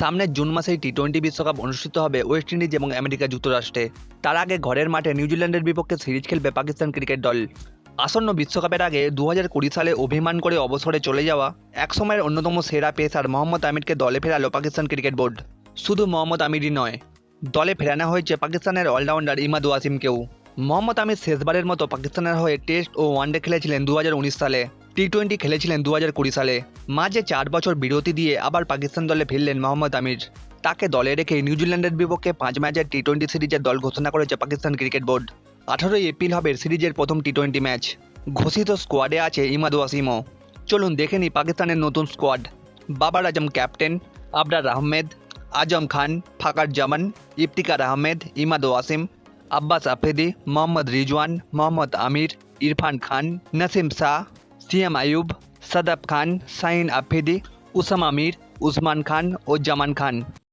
সামনের জুন মাসেই T twenty বিশ্বকাপ অনুষ্ঠিত হবে ওয়েস্ট ইন্ডিজ এবং আমেরিকা যুক্তরাষ্ট্রে। তার আগে ঘরের মাঠে নিউজিল্যান্ডের বিপক্ষে সিরিজ খেলবে পাকিস্তান ক্রিকেট দল। আসন্ন বিশ্বকাপের আগে দু হাজার কুড়ি সালে অভিমান করে অবসরে চলে যাওয়া একসময়ের অন্যতম সেরা পেসার মোহাম্মদ আমিরকে দলে ফেরালো পাকিস্তান ক্রিকেট বোর্ড। শুধু মোহাম্মদ আমিরই নয়, দলে ফেরানো হয়েছে পাকিস্তানের অলরাউন্ডার ইমাদ ওয়াসিমকেও মোহাম্মদ আমির শেষবারের মতো পাকিস্তানের হয়ে টেস্ট ও ওয়ানডে খেলেছিলেন দু হাজার উনিশ সালে। টি টোয়েন্টি খেলেছিলেন দু হাজার কুড়ি সালে। মাঝে চার বছর বিরতি দিয়ে আবার পাকিস্তান দলে ফিরলেন মোহাম্মদ আমির। তাকে দলে রেখে নিউজিল্যান্ডের বিপক্ষে পাঁচ ম্যাচের টি টোয়েন্টি সিরিজের দল ঘোষণা করেছে পাকিস্তান ক্রিকেট বোর্ড। আঠারোই এপ্রিল হবে সিরিজের প্রথম টি টোয়েন্টি ম্যাচ। ঘোষিত স্কোয়াডে আছে ইমাদ ওয়াসিমও চলুন দেখে নিই পাকিস্তানের নতুন স্কোয়াড। বাবার আজম ক্যাপ্টেন, আবরার আহমেদ, আজম খান, ফাকার জামান, ইফতিকার আহমেদ, ইমাদ ওয়াসিম আব্বাস আফ্রিদি, মোহাম্মদ রিজওয়ান, মোহাম্মদ আমির, ইরফান খান, নাসিম শাহ সিএম আয়ুব সাদাব খান সাইন আফ্রিদি উসামা আমির উসমান খান ও জামান খান